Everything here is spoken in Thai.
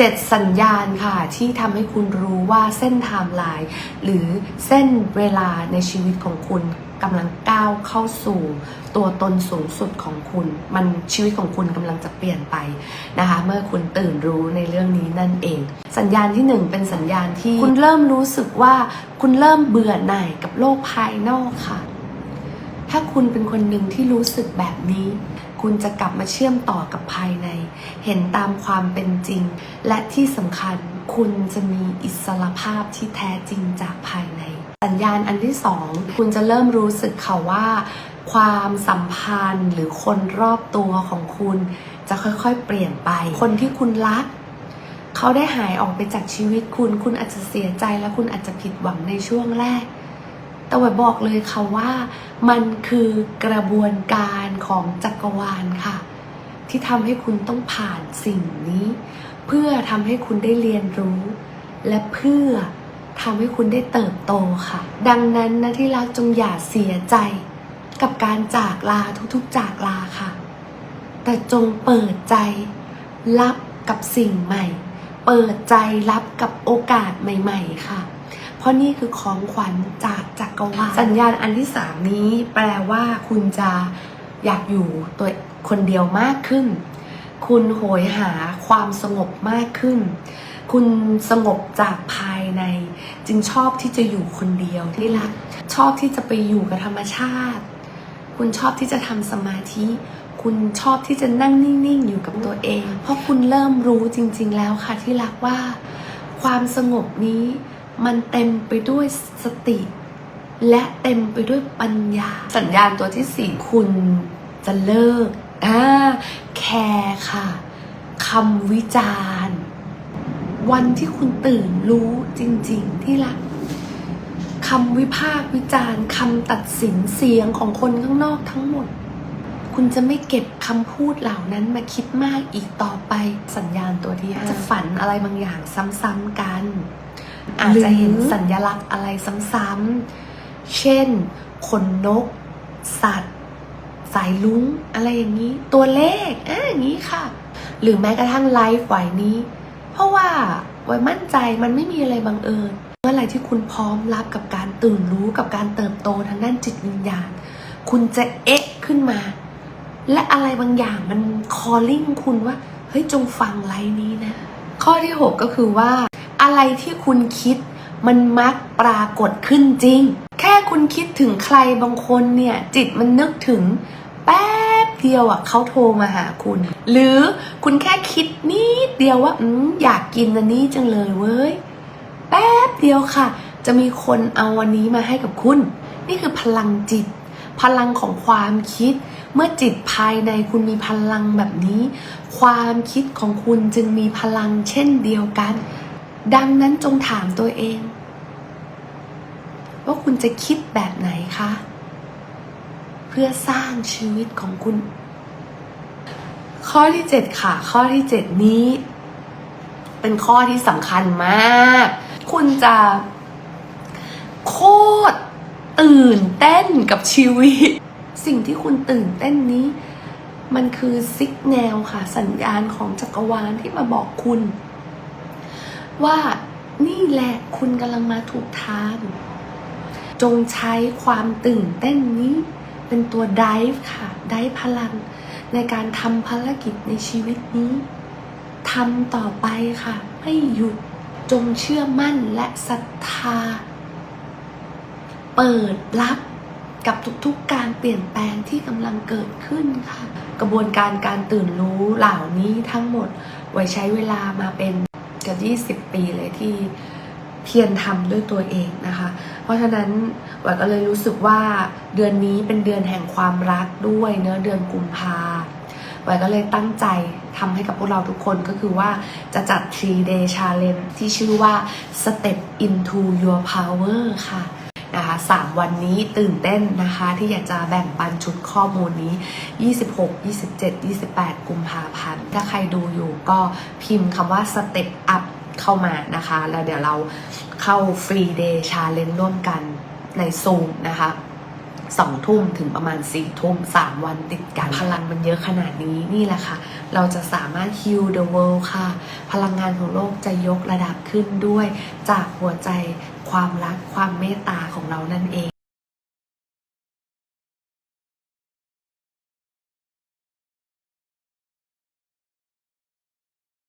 7 สัญญาณค่ะ ที่ทำให้คุณรู้ว่าเส้นไทม์ไลน์หรือเส้นเวลาในชีวิตของคุณกำลังก้าวเข้าสู่ตัวตนสูงสุดของคุณ มันชีวิตของคุณกำลังจะเปลี่ยนไปนะคะ เมื่อคุณตื่นรู้ในเรื่องนี้นั่นเอง สัญญาณที่หนึ่งเป็นสัญญาณที่คุณเริ่มรู้สึกว่าคุณเริ่มเบื่อหน่ายกับโลกภายนอกค่ะ ถ้าคุณเป็นคนหนึ่งที่รู้สึกแบบนี้ คุณจะกลับมาเชื่อมต่อกับภายใน เห็นตามความเป็นจริง และที่สำคัญคุณจะมีอิสรภาพที่แท้จริงจากภายใน สัญญาณอันที่สองคุณจะเริ่มรู้สึกค่ะว่า ความสัมพันธ์หรือคนรอบตัวของคุณ จะค่อยๆ เปลี่ยนไป คนที่คุณรักเขาได้หายออกไปจากชีวิตคุณ คุณอาจจะเสียใจและคุณอาจจะผิดหวังในช่วงแรก แต่ว่าบอกเลยค่ะว่ามันคือกระบวนการของจักรวาลค่ะ ที่ทำให้คุณต้องผ่านสิ่งนี้ เพื่อทำให้คุณได้เรียนรู้ และเพื่อทำให้คุณได้เติบโตค่ะ ดังนั้นนะที่รักจงอย่าเสียใจกับการจากลาทุกๆจากลาค่ะ แต่จงเปิดใจรับกับสิ่งใหม่ เปิดใจรับกับโอกาสใหม่ ๆ ค่ะ เพราะนี่คือของขวัญจากจักรวาลสัญญาณอันที่สามนี้แปลว่าคุณจะอยากอยู่ตัวคนเดียวมากขึ้น คุณโหยหาความสงบมากขึ้น คุณสงบจากภายใน จึงชอบที่จะอยู่คนเดียวที่รัก ชอบที่จะไปอยู่กับธรรมชาติ คุณชอบที่จะทำสมาธิคุณชอบที่จะนั่งนิ่ง ๆ อยู่กับตัวเอง เพราะคุณเริ่มรู้จริง ๆ แล้วค่ะที่รักว่า ความสงบนี้ มันเต็มไปด้วยสติ และเต็มไปด้วยปัญญา สัญญาณตัวที่สี่คุณจะเลิกอ่าแคร์ค่ะคำวิจารณ์ วันที่คุณตื่นรู้จริง ๆ ที่รักคำวิพากษ์วิจารณ์คำตัดสินเสียงของคนข้างนอกทั้งหมด คุณจะไม่เก็บคำพูดเหล่านั้นมาคิดมากอีกต่อไปสัญญาณตัวที่ห้าจะฝันอะไรบางอย่างซ้ำๆกัน อาจจะเห็นสัญลักษณ์อะไรซ้ำๆ เช่น ขนนก สัตว์ สายลุงอะไรอย่างนี้ ตัวเลขอะอย่างนี้ค่ะ หรือแม้กระทั่งไลฟ์ไหวนี้ เพราะว่าไว้มั่นใจมันไม่มีอะไรบังเอิญ เมื่อไหร่ที่คุณพร้อมรับกับการตื่นรู้กับการเติบโตทางด้านจิตวิญญาณ คุณจะเอ๊ะขึ้นมา และอะไรบางอย่างมันคอลลิ่งคุณว่า เฮ้ยจงฟังไลฟ์นี้นะ ข้อที่ 6 ก็คือว่า อะไรที่คุณคิดมันมักปรากฏขึ้นจริง แค่คุณคิดถึงใครบางคนเนี่ย จิตมันนึกถึงแป๊บเดียวอะเขาโทรมาหาคุณ หรือคุณแค่คิดนิดเดียวว่าอืมอยากกินอันนี้จังเลยเว้ย แป๊บเดียวค่ะ จะมีคนเอาวันนี้มาให้กับคุณ นี่คือพลังจิต พลังของความคิด เมื่อจิตภายในคุณมีพลังแบบนี้ ความคิดของคุณจึงมีพลังเช่นเดียวกัน ดังนั้นจงถามตัวเอง ว่าคุณจะคิดแบบไหนคะ เพื่อสร้างชีวิตของคุณ ข้อที่ 7 ค่ะ ข้อที่ 7 นี้ เป็นข้อที่สำคัญมาก คุณจะโคตรตื่นเต้นกับชีวิต สิ่งที่คุณตื่นเต้นนี้ มันคือซิกแนลค่ะ สัญญาณของจักรวาลที่มาบอกคุณ ว่านี่แหละคุณกำลังมาถูกทาง จงใช้ความตื่นเต้นนี้ เป็นตัว drive ค่ะ drive พลัง ในการทำภารกิจในชีวิตนี้ทำต่อไปค่ะ ไม่หยุดจงเชื่อมั่นและศรัทธา เปิดรับกับทุกๆการเปลี่ยนแปลงที่กำลังเกิดขึ้นค่ะ กระบวนการการตื่นรู้เหล่านี้ทั้งหมด ไว้ใช้เวลามาเป็น เกือบ20 ปีเลยที่เพียรทำด้วยตัวเองนะคะ เพราะฉะนั้นหวายก็เลยรู้สึกว่าเดือนนี้เป็นเดือนแห่งความรักด้วยเนื้อเดือนกุมภาหวายก็เลยตั้งใจทำให้กับพวกเราทุกคนก็คือว่าจะจัด 3 day challenge ที่ชื่อว่า step into your power ค่ะ นะคะ3วันนี้ตื่นเต้นนะคะที่อยากจะแบ่งปันชุดข้อมูลนี้ 26 27 28 กุมภาพันธ์ถ้าใครดูอยู่ก็พิมพ์คำว่าสเต็ปอัพเข้ามานะคะ แล้วเดี๋ยวเราเข้าฟรีเดย์ชาเลนจ์ร่วมกันในซูมนะคะสองทุ่มถึงประมาณสี่ทุ่มสามวันติดกัน พลังมันเยอะขนาดนี้นี่แหละค่ะ เราจะสามารถ heal the world ค่ะ พลังงานของโลกจะยกระดับขึ้นด้วย จากหัวใจ ความรักความเมตตาของเรานั่นเอง